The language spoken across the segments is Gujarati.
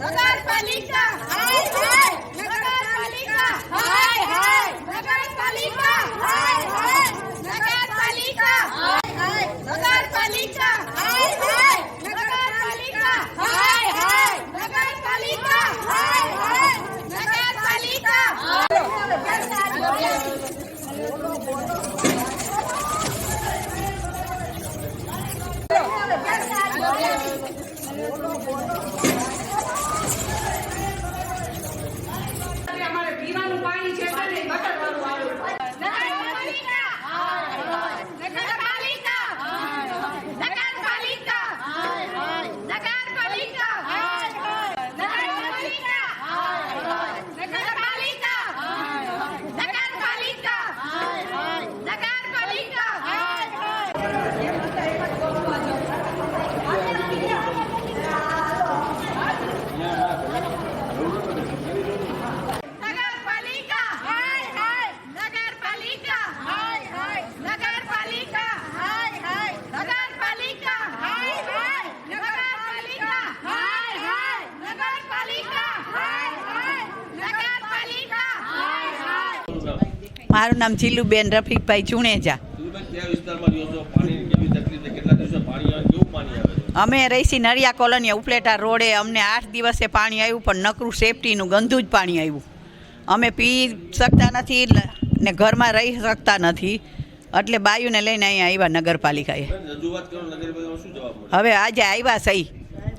નગરપાલિકા હાય હાય નગરપાલિકા હાય. મારું નામ જીલુબેન રફીકભાઈ ચુણેજા. અમે રહીશી નળિયા કોલોની ઉપલેટા રોડે અમને આઠ દિવસે પાણી આવ્યું, પણ નકરું સેફટીનું ગંદુ જ પાણી આવ્યું. અમે પી શકતા નથી ને ઘરમાં રહી શકતા નથી. એટલે બાયુને લઈને અહીંયા આવ્યા નગરપાલિકાએ. હવે આજે આવ્યા સહી.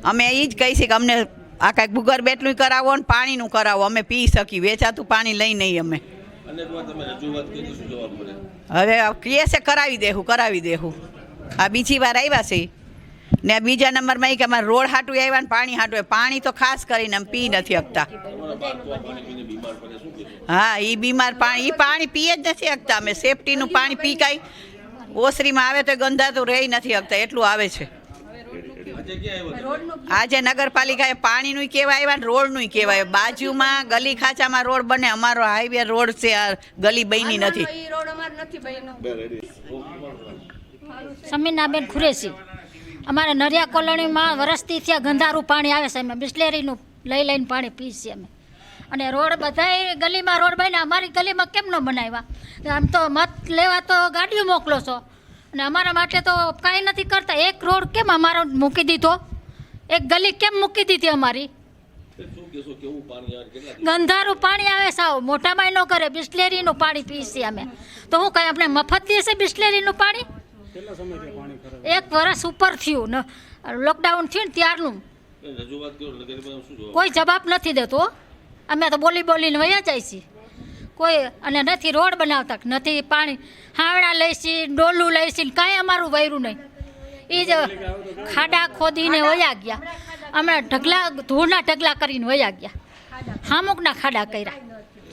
અમે એ જ કહીશી કે અમને આ કાંઈક ભૂગર બેટલું કરાવો ને પાણીનું કરાવો. અમે પી શકી વેચાતું પાણી લઈ નહીં અમે. હવે કહીએ છે કરાવી દેવું કરાવી દેહું. આ બીજી વાર આવ્યા છે. ને બીજા નંબરમાં એ કે અમારે રોડ હાટું આવ્યા ને પાણી હાટું પાણી તો ખાસ કરીને અમે પી નથી શકતા હા એ બીમાર પાણી એ પાણી પીએ જ નથી શકતા અમે સેફટીનું પાણી પી કાંઈ ઓસરીમાં આવે તો ગંધાતું રહી નથી શકતા એટલું આવે છે. આજે નગરપાલિકાએ પાણીનું કહેવાય આવ્યા ને રોડનું કહેવાય બાજુમાં ગલી ખાંચામાં રોડ બને અમારો હાઈવે રોડ છે આ ગલી બની નથી. સમીનાબેન ખુરેશી. અમારે નરિયા કોલોનીમાં વરસથી ત્યાં ગંધારું પાણી આવે છે અમે બિસ્લેરીનું લઈ લઈને પાણી પીએ છીએ અમે. અને રોડ બધાય ગલીમાં રોડ બન્યા. અમારી ગલીમાં કેમ ન બનાવ્યા? આમ તો મત લેવા તો ગાડીઓ મોકલો છો. અને અમારા માટે તો કાંઈ નથી કરતા. એક રોડ કેમ અમારો મૂકી દીધો? એક ગલી કેમ મૂકી દીધી અમારી? શું કહેશો કેવું પાણી આવે કેટલા દિવસ? ગંધારું પાણી આવે સાવ મોટામાં ન કરે બિસ્લેરીનું પાણી પીએ છીએ અમે. તો હું કાંઈ આપણે મફત દેશે બિસ્લેરીનું પાણી? એક વર્ષ ઉપર થયું ને લોકડાઉન થયું ને ત્યારનું. કોઈ જવાબ નથી દેતો અમે તો બોલી બોલીને વયા જાય છીએ. કોઈ અને નથી રોડ બનાવતા નથી પાણી. હાવડા લઈશી ડોલું લઈશી કાંઈ અમારું વૈરું નહીં. એ જ ખાડા ખોદીને વયા ગયા. હમણાં ઢગલા ધૂળના ઢગલા કરીને વયા ગયા. હામુકના ખાડા કર્યા.